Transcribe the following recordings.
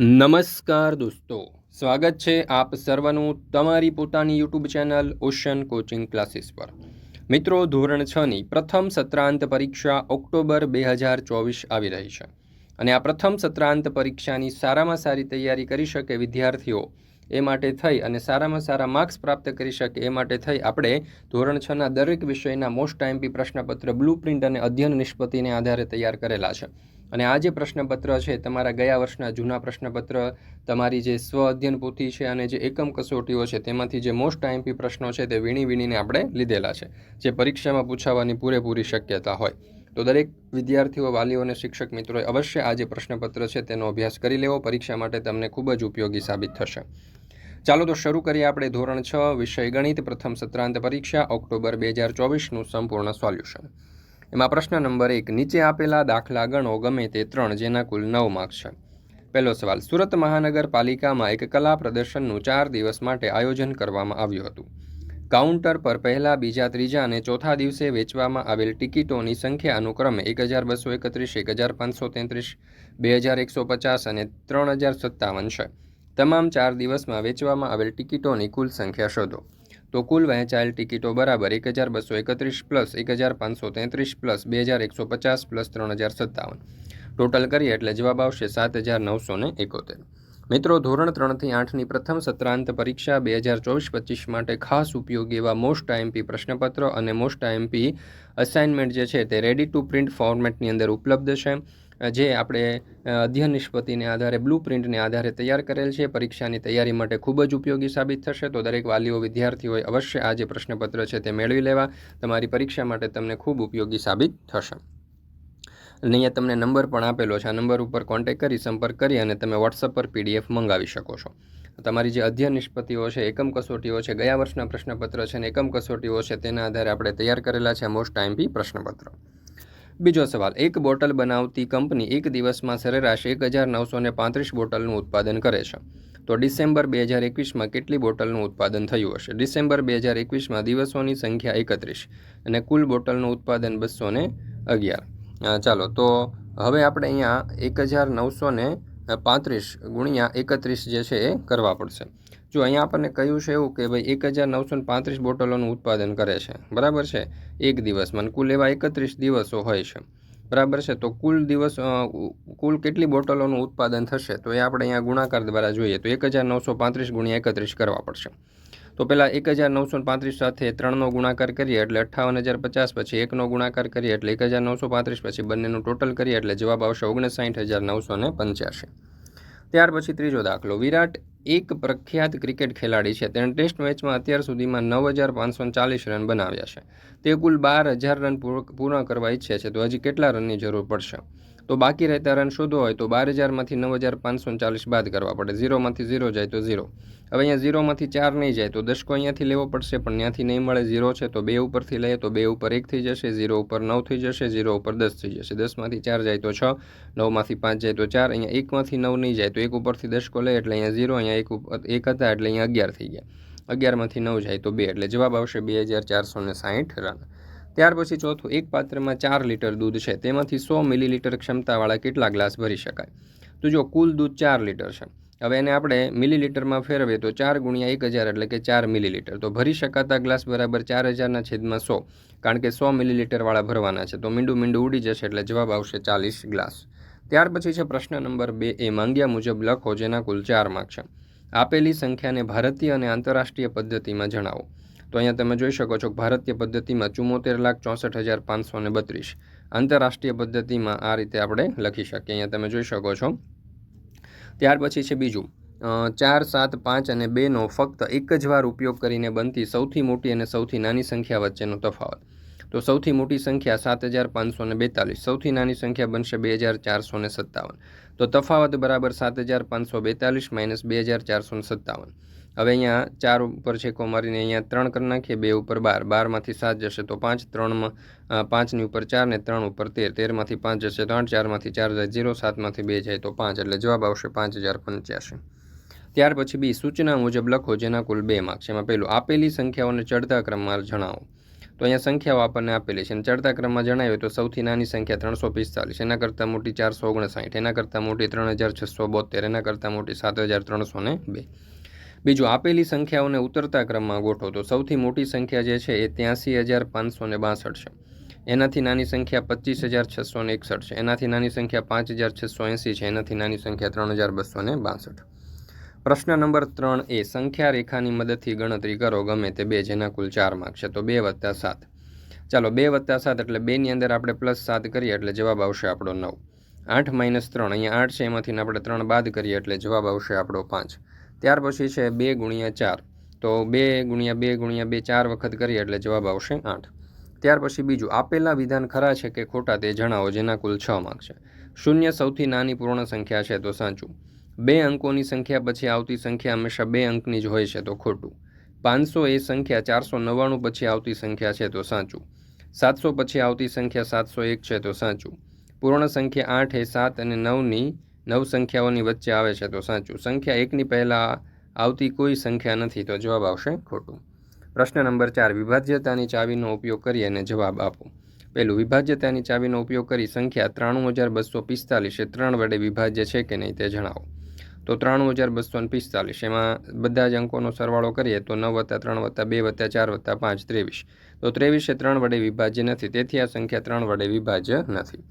નમસ્કાર દોસ્તો, સ્વાગત છે આપ સર્વનું તમારી પોતાની YouTube channel Ocean Coaching Classes પર. મિત્રો, ધોરણ છની પ્રથમ સત્રાંત પરીક્ષા ઓક્ટોબર બે હજાર ચોવીસ આવી રહી છે. અને આ પ્રથમ સત્રાંત પરીક્ષાની સારામાં સારી તૈયારી કરી શકે વિદ્યાર્થીઓ એ માટે થઈ અને સારામાં સારા માર્ક્સ પ્રાપ્ત કરી શકે એ માટે થઈ આપણે ધોરણ છના દરેક વિષયના મોસ્ટ ટાઈમપી પ્રશ્નપત્ર, બ્લુ પ્રિન્ટ અને અધ્યયન નિષ્પત્તિને આધારે તૈયાર કરેલા છે. અને આ જે પ્રશ્નપત્ર છે, તમારા ગયા વર્ષના જૂના પ્રશ્નપત્ર, તમારી જે સ્વ અધ્યયન પોથી છે અને જે એકમ કસોટીઓ છે, તેમાંથી જે મોસ્ટ આઈએમપી પ્રશ્નો છે, તે વીણી વીણીને આપણે લીધેલા છે, જે પરીક્ષામાં પૂછાવાની પૂરેપૂરી શક્યતા હોય. તો દરેક વિદ્યાર્થીઓ, વાલીઓ અને શિક્ષક મિત્રોએ અવશ્ય આ જે પ્રશ્નપત્ર છે, તેનો અભ્યાસ કરી લેવો. પરીક્ષા માટે તમને ખૂબ જ ઉપયોગી સાબિત થશે. ચાલો તો શરૂ કરીએ આપણે ધોરણ છ, વિષય ગણિત, પ્રથમ સત્રાંત પરીક્ષા, ઓક્ટોબર બે હજાર ચોવીસનું સંપૂર્ણ સોલ્યુશન. એમાં પ્રશ્ન નંબર એક, નીચે આપેલા દાખલા ગણો ગમે તે ત્રણ, જેના કુલ નવ માર્ક્સ છે. પહેલો સવાલ, સુરત મહાનગરપાલિકામાં એક કલા પ્રદર્શનનું ચાર દિવસ માટે આયોજન કરવામાં આવ્યું હતું. કાઉન્ટર પર પહેલા, બીજા, ત્રીજા અને ચોથા દિવસે વેચવામાં આવેલ ટિકિટોની સંખ્યા અનુક્રમે એક હજાર બસો એકત્રીસ એક હજાર પાંચસો તેત્રીસ બે હજાર એકસો પચાસ અને ત્રણ હજાર સત્તાવન છે. તમામ ચાર દિવસમાં વેચવામાં આવેલ ટિકિટોની કુલ સંખ્યા શોધો. તો કુલ વહેંચાયેલ ટિકિટો બરાબર એક હજાર બસો એકત્રીસ પ્લસ એક હજાર પાંચસો તેત્રીસ પ્લસ બે હજાર એકસો પચાસ પ્લસ ત્રણ હજાર સત્તાવન. ટોટલ કરીએ એટલે જવાબ આવશે સાત હજાર નવસો ને એકોતેર. મિત્રો, ધોરણ ત્રણથી આઠની પ્રથમ સત્રાંત પરીક્ષા બે હજાર ચોવીસ પચીસ માટે ખાસ ઉપયોગી એવા મોસ્ટ આઈએમપી પ્રશ્નપત્રો અને મોસ્ટ આઈએમપી અસાઇનમેન્ટ જે છે તે રેડી ટુ પ્રિન્ટ ફોર્મેટની અંદર ઉપલબ્ધ છે. જે આપણે અધ્યયન નિષ્પતિને આધારે, બ્લુ પ્રિન્ટને આધારે તૈયાર કરેલ છે. પરીક્ષાની તૈયારી માટે ખૂબ જ ઉપયોગી સાબિત થશે. તો દરેક વાલીઓ વિદ્યાર્થીઓએ અવશ્ય આ જે પ્રશ્નપત્ર છે તે મેળવી લેવા. તમારી પરીક્ષા માટે તમને ખૂબ ઉપયોગી સાબિત થશે. અને અહીંયા તમને નંબર પણ આપેલો છે. આ નંબર ઉપર કોન્ટેક કરી, સંપર્ક કરી અને તમે વોટ્સઅપ પર પીડીએફ મંગાવી શકો છો. તમારી જે અધ્યયન નિષ્પતિઓ છે, એકમ કસોટીઓ છે, ગયા વર્ષના પ્રશ્નપત્ર છે અને એકમ કસોટીઓ છે, તેના આધારે આપણે તૈયાર કરેલા છે મોસ્ટ ટાઈમ બી પ્રશ્નપત્ર. બીજો સવાલ, એક બોટલ બનાવતી કંપની એક દિવસમાં સરેરાશ એક હજાર નવસો ને પાંત્રીસ બોટલનું ઉત્પાદન કરે છે. તો ડિસેમ્બર બે હજાર એકવીસમાં કેટલી બોટલનું ઉત્પાદન થયું હશે? ડિસેમ્બર બે હજાર એકવીસમાં દિવસોની સંખ્યા એકત્રીસ અને કુલ બોટલનું ઉત્પાદન બસો ને અગિયાર. ચાલો, તો હવે આપણે અહીંયા એક હજાર નવસો ને પાંત્રીસ ગુણ્યા એકત્રીસ જે છે એ કરવા પડશે. જો અહીંયા આપણને કહ્યું છે એવું કે ભાઈ એક હજાર નવસો પાંત્રીસ બોટલોનું ઉત્પાદન કરે છે. બરાબર છે? એક દિવસમાં. કુલ એવા એકત્રીસ દિવસો હોય છે. બરાબર છે? તો કુલ દિવસ કુલ કેટલી બોટલોનું ઉત્પાદન થશે? તો એ આપણે અહીંયા ગુણાકાર દ્વારા જોઈએ. તો એક હજાર નવસો પાંત્રીસ ગુણ્યા એકત્રીસ કરવા પડશે. તો પહેલાં એક હજાર નવસો પાંત્રીસ સાથે ત્રણનો ગુણાકાર કરીએ એટલે અઠ્ઠાવન હજાર પચાસ, પછી એકનો ગુણાકાર કરીએ એટલે એક હજાર નવસો પાંત્રીસ, પછી બંનેનું ટોટલ કરીએ એટલે જવાબ આવશે ઓગણસાઠ હજાર નવસો ને પંચ્યાસી. ત્યાર પછી ત્રીજો દાખલો. વિરાટ એક પ્રખ્યાત ક્રિકેટ ખેલાડી છે. તેણે ટેસ્ટ મેચમાં અત્યાર સુધીમાં નવ હજાર પાંચસો ચાલીસ રન બનાવ્યા છે. તે કુલ બાર હજાર રન પૂર્ણ કરવા ઈચ્છે છે. તો હજી કેટલા રનની જરૂર પડશે? તો બાકી રહેતા રન શોધવો હોય તો બાર હજારમાંથી નવ હજાર પાંચસો ચાલીસ બાદ કરવા પડે. ઝીરોમાંથી ઝીરો જાય તો ઝીરો. હવે અહીંયા ઝીરોમાંથી ચાર નહીં જાય તો દશકો અહીંયાથી લેવો પડશે, પણ ત્યાંથી નહીં મળે ઝીરો છે તો બે ઉપરથી લઈએ તો બે ઉપર એક થઈ જશે, ઝીરો ઉપર નવ થઈ જશે, ઝીરો ઉપર દસ થઈ જશે. દસમાંથી ચાર જાય તો છ, નવમાંથી પાંચ જાય તો ચાર, અહીંયા એકમાંથી નવ નહીં જાય તો એક ઉપરથી દશકો લે એટલે અહીંયા ઝીરો, અહીંયા એક એક હતા એટલે અહીંયા અગિયાર થઈ ગયા. અગિયારમાંથી નવ જાય તો બે એટલે જવાબ આવશે બે હજાર ચારસો ને સાહીઠ રન ત્યાર પછી ચોથું, એક પાત્રમાં ચાર લીટર દૂધ છે. તેમાંથી સો મિલીલીટર ક્ષમતાવાળા કેટલા ગ્લાસ ભરી શકાય? તો જો કુલ દૂધ ચાર લીટર છે, હવે એને આપણે મિલીલીટરમાં ફેરવીએ તો ચાર ગુણ્યા એક હજાર એટલે કે ચાર મિલીલીટર. તો ભરી શકાતા ગ્લાસ બરાબર ચાર હજારના છેદમાં સો, કારણ કે સો મિલીલીટરવાળા ભરવાના છે. તો મીંડું મીંડું ઉડી જશે એટલે જવાબ આવશે ચાલીસ ગ્લાસ. ત્યાર પછી છે પ્રશ્ન નંબર બે. એ માંગ્યા મુજબ લખો જેના કુલ ચાર માર્ક છે. આપેલી સંખ્યાને ભારતીય અને આંતરરાષ્ટ્રીય પદ્ધતિમાં જણાવો. તો અહીંયા તમે જોઈ શકો છો ભારતીય પદ્ધતિમાં ચુમ્મોતેર લાખ ચોસઠ હજાર પાંચસો ને બત્રીસ. આંતરરાષ્ટ્રીય પદ્ધતિમાં આ રીતે આપણે લખી શકીએ. અહીંયા તમે જોઈ શકો છો. ત્યાર પછી છે બીજું. ચાર, સાત, પાંચ અને બેનો ફક્ત એક જ વાર ઉપયોગ કરીને બનતી સૌથી મોટી અને સૌથી નાની સંખ્યા વચ્ચેનો તફાવત. તો સૌથી મોટી સંખ્યા સાત હજાર પાંચસો ને બેતાલીસ. સૌથી નાની સંખ્યા બનશે બે હજાર ચારસો ને સત્તાવન. તો તફાવત બરાબર સાત હજાર પાંચસો બેતાલીસ માઇનસ બે હજાર ચારસો ને સત્તાવન. હવે અહીંયા ચાર ઉપર છે મારીને અહીંયા ત્રણ કરી નાખીએ. બે ઉપર બાર. બારમાંથી સાત જશે તો પાંચ. ત્રણમાં પાંચની ઉપર ચાર ને ત્રણ ઉપર તેર. તેરમાંથી પાંચ જશે ત્રણ. ચારમાંથી ચાર જાય ઝીરો સાતમાંથી બે જાય તો પાંચ. એટલે જવાબ આવશે પાંચ હજાર પંચ્યાસી. ત્યાર પછી બી સૂચના મુજબ લખો જેના કુલ બે માર્ક્સ એમાં પહેલું, આપેલી સંખ્યાઓને ચડતા ક્રમમાં જણાવો. તો અહીંયા સંખ્યાઓ આપણને આપેલી છે. અને ચડતા ક્રમમાં જણાવ્યું તો સૌથી નાની સંખ્યા ત્રણસો પિસ્તાલીસ. એના કરતાં મોટી ચારસો ઓગણસાઠ. એના કરતાં મોટી ત્રણ હજાર છસો બોતેર એના કરતાં મોટી સાત હજાર ત્રણસો ને બે. બીજું, આપેલી સંખ્યાઓને ઉતરતા ક્રમમાં ગોઠવો. તો સૌથી મોટી સંખ્યા જે છે એ ત્યાંસી હજાર પાંચસો ને બાસઠ છે. એનાથી નાની સંખ્યા પચીસ હજાર છસો ને એકસઠ છે. એનાથી નાની સંખ્યા પાંચ હજાર છસો એંસી છે. એનાથી નાની સંખ્યા ત્રણ હજાર બસો ને બાસઠ. પ્રશ્ન નંબર ત્રણ એ સંખ્યા રેખાની મદદથી ગણતરી કરો. ગમે તે બે, જેના કુલ ચાર માર્ક છે. તો બે વત્તા સાત. ચાલો, બે વત્તા સાત એટલે બેની અંદર આપણે પ્લસ સાત કરીએ એટલે જવાબ આવશે આપણો નવ. આઠ માઇનસ ત્રણ, અહીંયા આઠ છે. એમાંથી આપણે ત્રણ બાદ કરીએ એટલે જવાબ આવશે આપણો પાંચ. ત્યાર પછી છે બે ગુણ્યા ચાર. તો બે ગુણ્યા બે ગુણ્યા બે ચાર વખત કરીએ એટલે જવાબ આવશે આઠ. ત્યાર પછી બીજું, આપેલા વિધાન ખરા છે કે ખોટા તે જણાવો જેના કુલ છ માર્ક છે. શૂન્ય સૌથી નાની પૂર્ણ સંખ્યા છે તો સાચું. બે અંકોની સંખ્યા પછી આવતી સંખ્યા હંમેશા બે અંકની જ હોય છે તો ખોટું. પાંચસો એ સંખ્યા ચારસો નવ્વાણું પછી આવતી સંખ્યા છે તો સાચું. સાતસો પછી આવતી સંખ્યા સાતસો એક છે તો સાચું. પૂર્ણ સંખ્યા આઠ એ સાત અને નવની નવ સંખ્યાઓની વચ્ચે આવે છે તો સાચું. સંખ્યા એકની પહેલાં આવતી કોઈ સંખ્યા નથી તો જવાબ આવશે ખોટું. પ્રશ્ન નંબર ચાર, વિભાજ્યતાની ચાવીનો ઉપયોગ કરી અને જવાબ આપો. પહેલું, વિભાજ્યતાની ચાવીનો ઉપયોગ કરી સંખ્યા ત્રાણું હજાર બસો પિસ્તાલીસ એ ત્રણ વડે વિભાજ્ય છે કે નહીં તે જણાવો. તો ત્રાણું હજાર બસો ને પિસ્તાલીસ, એમાં બધા જ અંકોનો સરવાળો કરીએ તો નવ વત્તા ત્રણ વત્તા બે વત્તા ચાર વત્તા પાંચ ત્રેવીસ. તો ત્રેવીસ એ ત્રણ વડે વિભાજ્ય નથી, તેથી આ સંખ્યા ત્રણ વડે વિભાજ્ય નથી.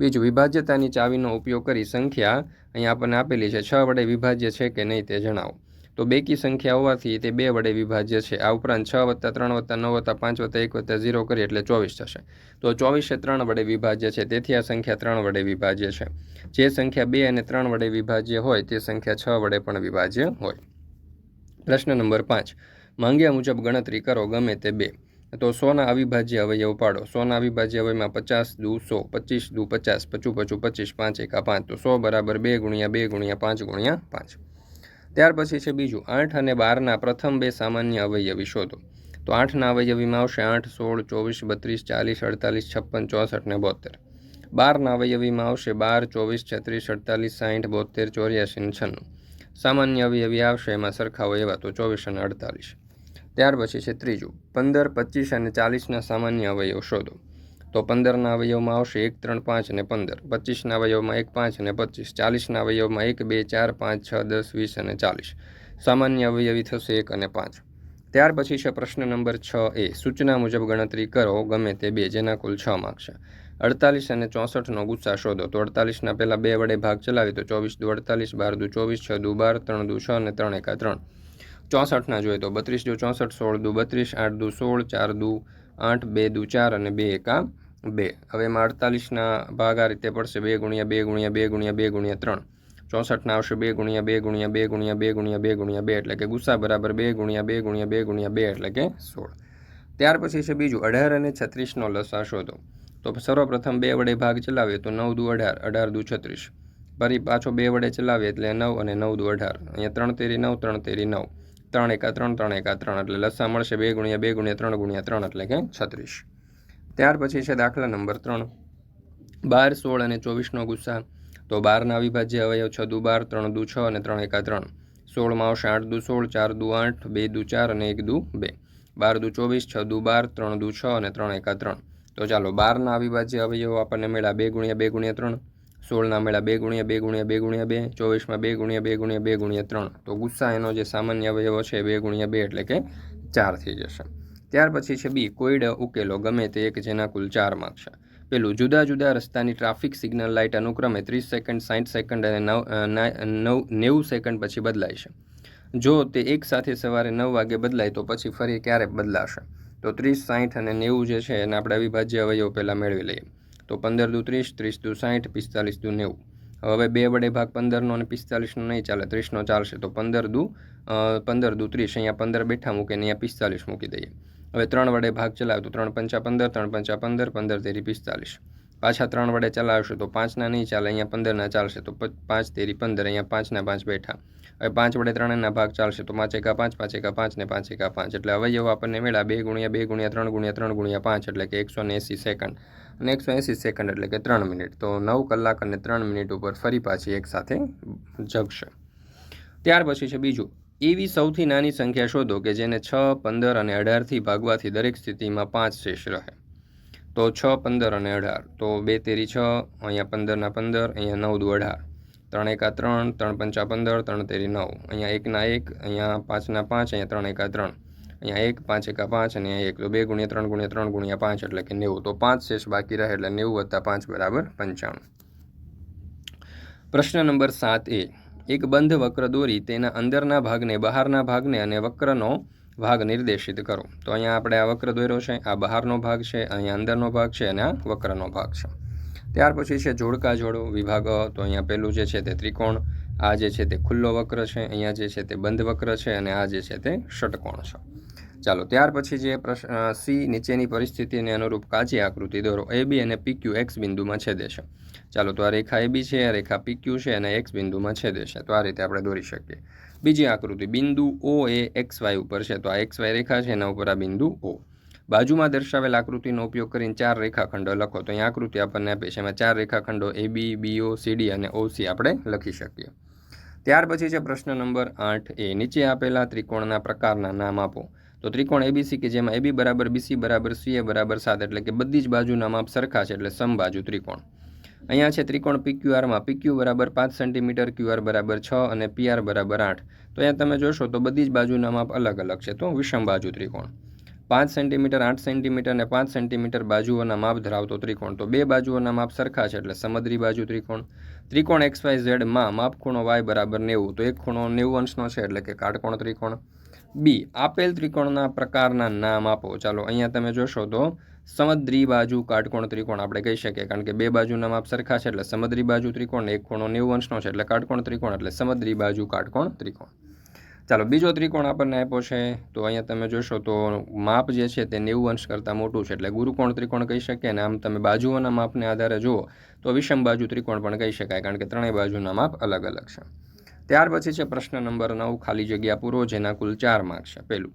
બીજું, વિભાજ્યતાની ચાવીનો ઉપયોગ કરી સંખ્યા અહીંયા આપણને આપેલી છે, છ વડે વિભાજ્ય છે કે નહીં તે જણાવો. તો બેકી સંખ્યા હોવાથી તે બે વડે વિભાજ્ય છે. આ ઉપરાંત છ વત્તા ત્રણ વત્તા નવ વત્તા પાંચ વત્તા એક વત્તા ઝીરો કરીએ એટલે ચોવીસ થશે. તો ચોવીસ ત્રણ વડે વિભાજ્ય છે, તેથી આ સંખ્યા ત્રણ વડે વિભાજ્ય છે. જે સંખ્યા બે અને ત્રણ વડે વિભાજ્ય હોય, તે સંખ્યા છ વડે પણ વિભાજ્ય હોય. પ્રશ્ન નંબર પાંચ. માંગ્યા મુજબ ગણતરી કરો ગમે તે બે. તો સોના અવિભાજ્ય અવયવ પાડો સોના અવિભાજ્ય અવયવમાં પચાસ દુ સો, પચીસ દુ પચાસ, પચું પચું, પચીસ પાંચ, એકા પાંચ. તો સો બરાબર બે ગુણ્યા બે ગુણ્યા પાંચ ગુણ્યા પાંચ. ત્યાર પછી છે બીજું, આઠ અને બારના પ્રથમ બે સામાન્ય અવયવી શોધો. તો આઠના અવયવીમાં આવશે આઠ, સોળ, ચોવીસ, બત્રીસ, ચાલીસ, અડતાલીસ, છપ્પન, ચોસઠ ને બોતેર બારના અવયવીમાં આવશે બાર, ચોવીસ, છત્રીસ, અડતાલીસ સાઠ બોતેર ચોર્યાસી ને છન્નું. સામાન્ય અવયવી આવશે એમાં સરખાવો એવા તો ચોવીસ અને અડતાલીસ. ત્યાર પછી છે ત્રીજું. પંદર, પચીસ અને ચાલીસના સામાન્ય અવયવ શોધો. તો પંદરના અવયવમાં આવશે એક, ત્રણ, પાંચ અને પંદર. પચીસના અવયવમાં એક, પાંચ અને પચીસ. ચાલીસના અવયવમાં એક, બે, ચાર, પાંચ, છ, દસ, વીસ અને ચાલીસ. સામાન્ય અવયવી થશે એક અને પાંચ. ત્યાર પછી છે પ્રશ્ન નંબર છ એ. સૂચના મુજબ ગણતરી કરો, ગમે તે બે, જેના કુલ છ માર્ક છે. અડતાલીસ અને ચોસઠનો ગુસ્સા શોધો. તો અડતાલીસના પહેલાં બે વડે ભાગ ચલાવી તો ચોવીસ દુ અડતાલીસ, બાર દુ ચોવીસ, છ દુ બાર, ત્રણ દુ છ અને ત્રણ એકા ત્રણ. ચોસઠના જોઈએ તો બત્રીસ દુ ચોસઠ સોળ દુ બત્રીસ આઠ દુ સોળ ચાર દુ આઠ બે દુ ચાર અને બે એકા બે હવે એમાં અડતાલીસના ભાગ આ રીતે પડશે બે ગુણ્યા બે ગુણ્યા બે ગુણ્યા બે ગુણ્યા ત્રણ ચોસઠના આવશે બે ગુણ્યા બે ગુણ્યા બે ગુણ્યા બે ગુણ્યા બે ગુણ્યા બે એટલે કે ગુસ્સા બરાબર બે ગુણ્યા બે ગુણ્યા બે ગુણ્યા બે એટલે કે સોળ ત્યાર પછી છે બીજું અઢાર અને છત્રીસનો લસા શોધો તો સર્વપ્રથમ બે વડે ભાગ ચલાવીએ તો નવ દુ અઢાર અઢાર દુ છત્રીસ ફરી પાછો બે વડે ચલાવીએ એટલે નવ અને નવ દુ અઢાર અહીંયા ત્રણ તેરી નવ ત્રણ તેરી નવ ત્રણ એકા ત્રણ ત્રણ એકા ત્રણ એટલે લસા મળશે બે ગુણ્યા બે ગુણ્યા ત્રણ ગુણ્યા ત્રણ એટલે કે છત્રીસ. ત્યાર પછી છે દાખલા નંબર ત્રણ. બાર, સોળ અને ચોવીસનો ગુસ્સા. તો બારના અવિભાજ્ય અવયવ છ દુ બાર, ત્રણ દુ છ અને ત્રણ એકા ત્રણ. સોળમાં આવશે આઠ દુ સોળ, ચાર દુ આઠ, બે દુ ચાર અને એક દુ બે. બાર દુ ચોવીસ, છ દુ બાર, ત્રણ દુ છ અને ત્રણ એકા ત્રણ. તો ચાલો બારના અવિભાજ્ય અવયવો આપણને મળ્યા બે ગુણ્યા બે ગુણ્યા ત્રણ. સોળના મેળા બે ગુણ્યા બે ગુણ્યા બે ગુણ્યા બે, ચોવીસમાં બે ગુણ્યા બે ગુણ્યા બે ગુણ્યા ત્રણ. તો ગુસ્સા એનો જે સામાન્ય અવયવ છે બે ગુણ્યા બે એટલે કે ચાર થઈ જશે. ત્યાર પછી છે બી, કોઈડ ઉકેલો ગમે તે એક જેના કુલ ચાર માર્ક છે. પેલું, જુદા જુદા રસ્તાની ટ્રાફિક સિગ્નલ લાઇટ અનુક્રમે ત્રીસ સેકન્ડ સાઠ સેકન્ડ અને નવ નવ, નેવું સેકન્ડ પછી બદલાય છે. જો તે એક સાથે સવારે નવ વાગે બદલાય તો પછી ફરી ક્યારે બદલાશે? તો ત્રીસ સાઠ અને નેવું જે છે એને આપણે અવિભાજ્ય અવયવ પહેલાં મેળવી લઈએ. તો પંદર દુ ત્રીસ ત્રીસ દુ સાઠ પિસ્તાલીસ દુ નેવું. હવે બે વડે ભાગ પંદરનો અને પિસ્તાલીસનો નહીં ચાલે ત્રીસનો ચાલશે. તો પંદર દુ પંદર દુ ત્રીસ, અહીંયા પંદર બેઠા મૂકીને અહીંયા પિસ્તાલીસ મૂકી દઈએ. હવે ત્રણ વડે ભાગ ચલાવ્યો તો ત્રણ પંચા પંદર, ત્રણ પંચા પંદર પંદર તેરી પિસ્તાલીસ. પાછા ત્રણ વડે ચલાવશો તો પાંચના નહીં ચાલે, અહીંયા પંદરના ચાલશે તો પાંચ તેરી પંદર, અહીંયા પાંચના પાંચ બેઠા. હવે પાંચ વડે ત્રણના ભાગ ચાલશે તો પાંચ એકા પાંચ પાંચ એકા પાંચ ને પાંચ એકા પાંચ. એટલે અવયવ આપણને મળ્યા બે ગુણ્યા બે ગુણ્યા ત્રણ ગુણ્યા ત્રણ ગુણ્યા પાંચ એટલે કે એકસો એંસી સેકન્ડ. અને એકસો એંસી સેકન્ડ એટલે કે ત્રણ મિનિટ. તો નવ કલાક અને ત્રણ મિનિટ ઉપર ફરી પાછી એકસાથે જગશે. ત્યાર પછી છે બીજું. એવી સૌથી નાની સંખ્યા શોધો કે જેને છ, પંદર અને અઢારથી ભાગવાથી દરેક સ્થિતિમાં પાંચ શેષ રહે. તો છ, પંદર અને અઢાર. તો બે તેરી છ, અહીંયા પંદરના પંદર, અહીંયા નવ દુ અઢાર. ત્રણ એકા ત્રણ ત્રણ પંચા પંદર, ત્રણ તેરી નવ. અહીંયા એકના એક, અહીંયા પાંચના પાંચ, અહીંયા ત્રણ એકા ત્રણ. અહીંયા એક, પાંચ એકા પાંચ અને અહીંયા એક. તો બે ગુણ્યા ત્રણ ગુણ્યા ત્રણ ગુણ્યા પાંચ, એટલે કે નેવું. તો પાંચ શેષ બાકી રહે એટલે નેવું વત્તા પાંચ બરાબર પંચાણું. પ્રશ્ન નંબર સાત એ. એક બંધ વક્ર દોરી તેના અંદરના ભાગને બહારના ભાગને અને વક્રનો ભાગ નિર્દેશિત કરો. તો અહીંયા આપણે આ વક્ર દોર્યો છે, આ બહારનો ભાગ છે, અહીંયા અંદરનો ભાગ છે અને આ વક્રનો ભાગ છે. ત્યાર પછી છે જોડકા જોડો વિભાગ. તો અહીંયા પહેલું જે છે તે ત્રિકોણ, આ જે છે તે ખુલ્લો વક્ર છે, અહીંયા જે છે તે બંધ વક્ર છે અને આ જે છે તે ષટકોણ છે. ચાલો, ત્યાર પછી જે પ્રશ્ન સી નીચેની પરિસ્થિતિને અનુરૂપ કાચી આકૃતિ દોરો. એ બી અને પીક્યુ એક્સ બિંદુમાં છેદે છે. ચાલો, તો આ રેખા એ બી છે, આ રેખા પીક્યુ છે અને એક્સ બિંદુમાં છેદે છે. તો આ રીતે આપણે દોરી શકીએ. બીજી આકૃતિ, બિંદુ ઓ એ એક્સ વાય ઉપર છે, તો આ એક્સ વાય રેખા છે, એના ઉપર આ બિંદુ ઓ બાજુમાં દર્શાવેલ આકૃતિનો ઉપયોગ કરીને ચાર રેખાખંડો લખો. તો અહીં આકૃતિ આપણને આપે છે, એમાં ચાર રેખાખંડો એ બી બીઓ સીડી અને ઓસી આપણે લખી શકીએ. ત્યાર પછી છે પ્રશ્ન નંબર આઠ એ. નીચે આપેલા ત્રિકોણના પ્રકારના નામ આપો. તો ત્રિકોણ એબીસી કે જેમાં એબી બરાબર બીસી બરાબર સીએ બરાબર સાત. એટલે કે બધી જ બાજુના માપ સરખા છે, એટલે સમબાજુ ત્રિકોણ. અહીંયા છે ત્રિકોણ પીક્યુઆરમાં પીક્યુ બરાબર પાંચ સેન્ટીમીટર ક્યુઆર બરાબર છ અને પીઆર બરાબર આઠ. તો અહીંયા તમે જોશો તો બધી જ બાજુના માપ અલગ અલગ છે. તો વિષમ બાજુ ત્રિકોણ. પાંચ સેન્ટીમીટર આઠ સેન્ટીમીટર અને પાંચ સેન્ટીમીટર બાજુઓના માપ ધરાવતો ત્રિકોણ. તો બે બાજુઓના માપ સરખા છે એટલે સમદ્રી બાજુ ત્રિકોણ. ત્રિકોણ એક્સ વાય ઝેડમાં માપ ખૂણો વાય બરાબર નેવું. તો એક ખૂણો નેવું અંશનો છે એટલે કે કાટકોણ ત્રિકોણ. બી આપેલ ત્રિકોણના પ્રકારના નામ આપો. ચાલો અહીંયા તમે જોશો તો સમદ્રી બાજુ કાટકોણ ત્રિકોણ આપણે કહી શકીએ, કારણ કે બે બાજુના માપ સરખા છે એટલે સમદ્રી બાજુ ત્રિકોણ એક ખૂણો નેવું અંશનો છે એટલે કાટકોણ ત્રિકોણ એટલે સમદ્રી બાજુ કાટકોણ ત્રિકોણ. ચાલો, બીજો ત્રિકોણ આપણને આપ્યો છે, તો અહીંયા તમે જોશો તો માપ જે છે તે નેવું અંશ કરતાં મોટું છે એટલે ગુરુકોણ ત્રિકોણ કહી શકીએ અને આમ તમે બાજુઓના માપને આધારે જુઓ, તો વિષમ બાજુ ત્રિકોણ પણ કહી શકાય, કારણ કે ત્રણેય બાજુના માપ અલગ અલગ છે. ત્યાર પછી છે પ્રશ્ન નંબર નવ, ખાલી જગ્યા પૂરો, જેના કુલ ચાર માર્ક છે. પહેલું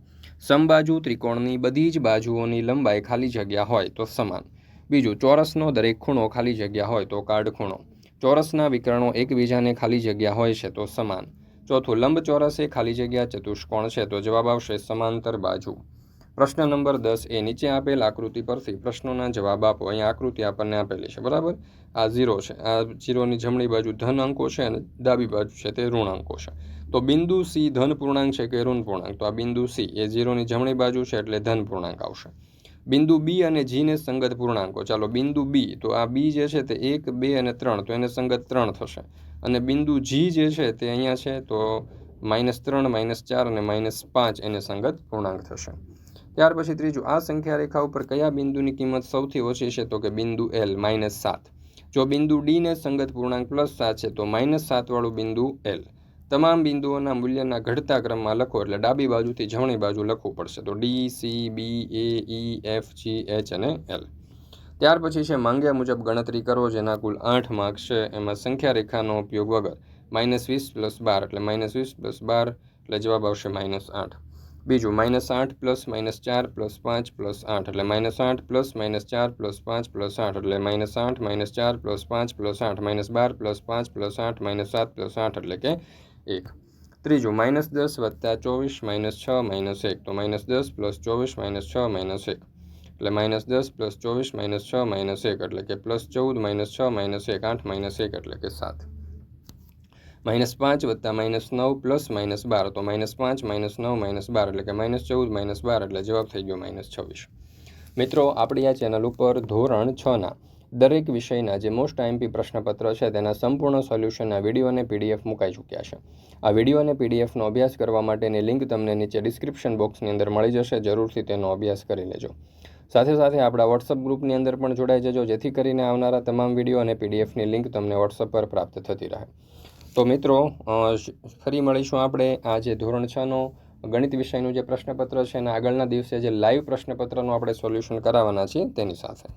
સમબાજુ ત્રિકોણની બધી જ બાજુઓની લંબાઈ ખાલી જગ્યા હોય તો સમાન. બીજું, ચોરસનો દરેક ખૂણો ખાલી જગ્યા હોય તો કાળખૂણો ચોરસના વિકર્ણો એકબીજાને ખાલી જગ્યા હોય છે તો સમાન. ચોથું, લંબચોરસ એ ખાલી જગ્યા ચતુષ્કોણ છે તો જવાબ આવશે સમાંતર બાજુ. પ્રશ્ન નંબર દસ એ નીચે આપેલ આકૃતિ પરથી પ્રશ્નોના જવાબ આપો. અહીંયા આકૃતિ આપણને આપેલી છે, બરાબર? આ ઝીરો છે. આ ઝીરોની જમણી બાજુ ધન અંકો છે અને ડાબી બાજુ છે તે ઋણ અંકો છે. તો બિંદુ સી ધન પૂર્ણાંક છે કે ઋણ પૂર્ણાંક? તો આ બિંદુ સી એ ઝીરોની જમણી બાજુ છે એટલે ધન પૂર્ણાંક આવશે. બિંદુ બી અને જીને સંગત પૂર્ણાંકો. ચાલો, બિંદુ બી, તો આ બી જે છે તે એક, બે અને ત્રણ, તો એને સંગત ત્રણ થશે. અને બિંદુ જી જે છે તે અહીંયા છે તો માઇનસ ત્રણ, માઇનસ ચાર અને માઇનસ પાંચ એને સંગત પૂર્ણાંક થશે. ત્યાર પછી ત્રીજું, આ સંખ્યા રેખા ઉપર કયા બિંદુની કિંમત સૌથી ઓછી છે? તો કે બિંદુ એલ માઇનસ સાત. જો બિંદુ ડીને સંગત પૂર્ણાંક પ્લસ સાત છે, તો માઇનસ સાતવાળું બિંદુ એલ તમામ બિંદુઓના મૂલ્યના ઘટતા ક્રમમાં લખો એટલે ડાબી બાજુથી જમણી બાજુ લખવું પડશે. તો D C B A E F G H અને એલ ત્યાર પછી છે, માંગ્યા મુજબ ગણતરી કરો, જેના કુલ આઠ માર્ક છે. એમાં સંખ્યા રેખાનો ઉપયોગ વગર માઇનસ વીસ પ્લસ બાર એટલે માઇનસ વીસ પ્લસ બાર એટલે જવાબ આવશે માઇનસ આઠ. બીજું માઇનસ આઠ પ્લસ માઇનસ ચાર પ્લસ પાંચ પ્લસ આઠ એટલે માઇનસ આઠ પ્લસ માઇનસ ચાર પ્લસ પાંચ પ્લસ આઠ એટલે માઇનસ આઠ માઇનસ ચાર પ્લસ પાંચ પ્લસ આઠ માઇનસ બાર પ્લસ પાંચ પ્લસ આઠ માઇનસ સાત પ્લસ આઠ એટલે કે એક. ત્રીજું માઇનસ દસ વત્તા ચોવીસ માઇનસ છ માઇનસ એક. તો માઇનસ દસ પ્લસ ચોવીસ માઇનસ છ માઇનસ એક. એટલે માઇનસ દસ પ્લસ ચોવીસ માઇનસ છ માઇનસ એક એટલે કે પ્લસ ચૌદ માઇનસ છ માઇનસ એક, આઠ માઇનસ એક એટલે કે સાત. માઇનસ પાંચ વત્તા માઇનસ નવ પ્લસ માઇનસ બાર. તો માઇનસ પાંચ, માઇનસ નવ, માઇનસ બાર. એટલે કે માઇનસ ચૌદ, માઇનસ બાર. એટલે જવાબ થઈ ગયો માઇનસ છવ્વીસ. મિત્રો, આપણી આ ચેનલ ઉપર ધોરણ છના દરેક વિષયના જે મોસ્ટ આઈએમપી પ્રશ્નપત્ર છે, તેના સંપૂર્ણ સોલ્યુશનના વીડિયો અને પીડીએફ મુકાઈ ચૂક્યા છે. આ વીડિયો અને પીડીએફનો અભ્યાસ કરવા માટેની લિંક તમને નીચે ડિસ્ક્રિપ્શન બોક્સની અંદર મળી જશે. જરૂરથી તેનો અભ્યાસ કરી લેજો. સાથે સાથે આપણા વોટ્સઅપ ગ્રુપની અંદર પણ જોડાઈ જજો. જેથી કરીને આવનારા તમામ વીડિયો અને પીડીએફની લિંક તમને વોટ્સઅપ પર પ્રાપ્ત થતી રહે. તો મિત્રો ફરી મળીશું આપણે આ જે ધોરણ છનો ગણિત વિષયનું જે પ્રશ્નપત્ર છે એના આગળના દિવસે જે લાઈવ પ્રશ્નપત્રનું આપણે સોલ્યુશન કરાવવાના છીએ તેની સાથે.